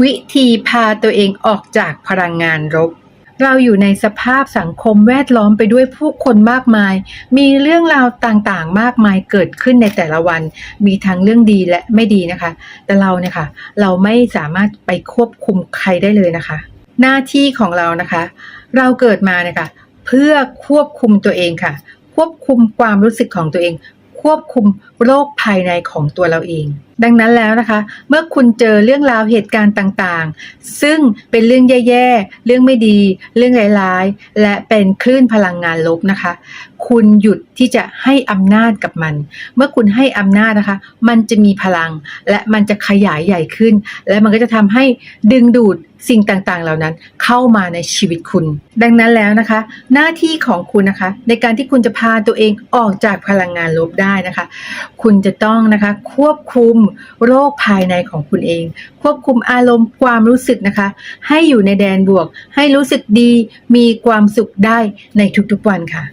วิธีพาตัวเองออกจากพลังงานลบ เราอยู่ในสภาพสังคมแวดล้อมไปด้วยผู้คนมากมาย มีเรื่องราวต่างๆ มากมายเกิดขึ้นในแต่ละวัน มีทั้งเรื่องดีและไม่ดีนะคะ แต่เราเนี่ยค่ะ เราไม่สามารถไปควบคุมใครได้เลยนะคะ หน้าที่ของเรานะคะ เราเกิดมาเนี่ยค่ะเพื่อควบคุมตัวเองค่ะ ควบคุมความรู้สึกของตัวเอง ควบคุมโรคภายในของตัวเราเอง ดังนั้นแล้วนะคะ เมื่อคุณเจอเรื่องราวเหตุการณ์ต่างๆ ซึ่งเป็นเรื่องแย่ๆ เรื่องไม่ดี เรื่องร้ายๆ และเป็นคลื่นพลังงานลบนะคะ คุณหยุดที่จะให้อำนาจกับมัน เมื่อคุณให้อำนาจนะคะ มันจะมีพลังและมันจะขยายใหญ่ขึ้น และมันก็จะทำให้ดึงดูด สิ่งต่างๆ เหล่านั้นเข้ามาในชีวิตคุณ ดังนั้นแล้วนะคะ หน้าที่ของคุณนะคะ ในการที่คุณจะพาตัวเองออกจากพลังงานลบได้นะคะ คุณจะต้องนะคะควบคุมโรคภายในของคุณเอง ควบคุมอารมณ์ความรู้สึกนะคะ ให้อยู่ในแดนบวก ให้รู้สึกดีมีความสุขได้ในทุกๆวันค่ะ